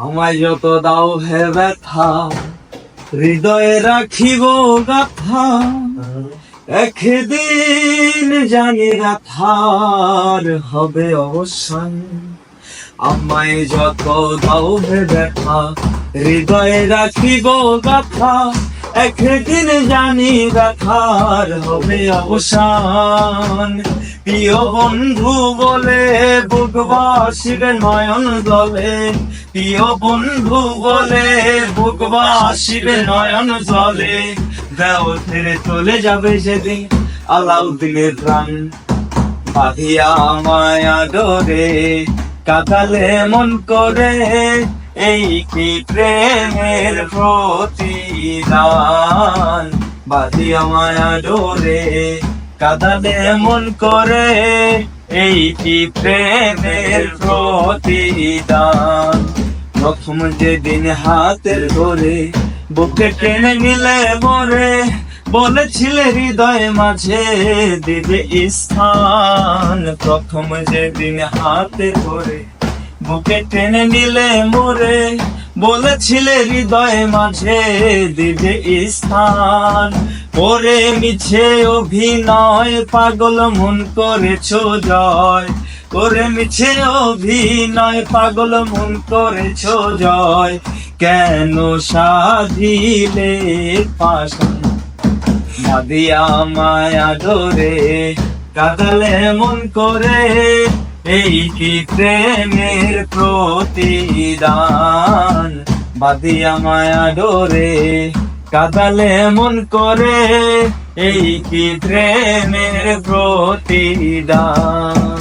আমায় যত দাও হে ব্যথা, হৃদয়ে রাখিব গাথা। একদিন জানি রাথার হবে অবসান। আমায় যত দাও হে ব্যথা, হৃদয়ে রাখিব গাথা। একদিন জানি রাখার হবে অবসান। প্রিয় বন্ধু বলে বুকবাসীর নয়ন দলে প্রিয় বন্ধু বলে বুকবাসীর নয়ন জলে। দেও ছেড়ে চলে যাবে সেদিন আলাউদ্দিনের প্রাণ। বাঁধিয়া মায়া ডোরে, কাঁদালে মন করে এই কি প্রেমের প্রতিদান? বাঁধিয়া মায়া ডোরে কাঁদালে মন করে, এই কি প্রেমের প্রতিদান? প্রথম যেদিন হাতের ধরে বুকে টেনে নিলে মরে, বলেছিলে হৃদয় মাঝে দিবে স্থান। প্রথম যেদিন হাতে ধরে বুকে টেনে নিলে মোরে, বলেছিলে হৃদয় মাঝে দিবে স্থান। ওরে মিছে অভিনয়, পাগল মন করেছ জয়। ওরে মিছে অভিনয়, পাগল মন করেছ জয়। কেন সাধিলে পাশান মাদিয়া মায়া ধরে কাদালে মন করে। এই কি প্রেমের প্রতিদান? বাদিয়া মায়া ডোরে কাদালে মন করে। এই কি প্রেমের প্রতিদান?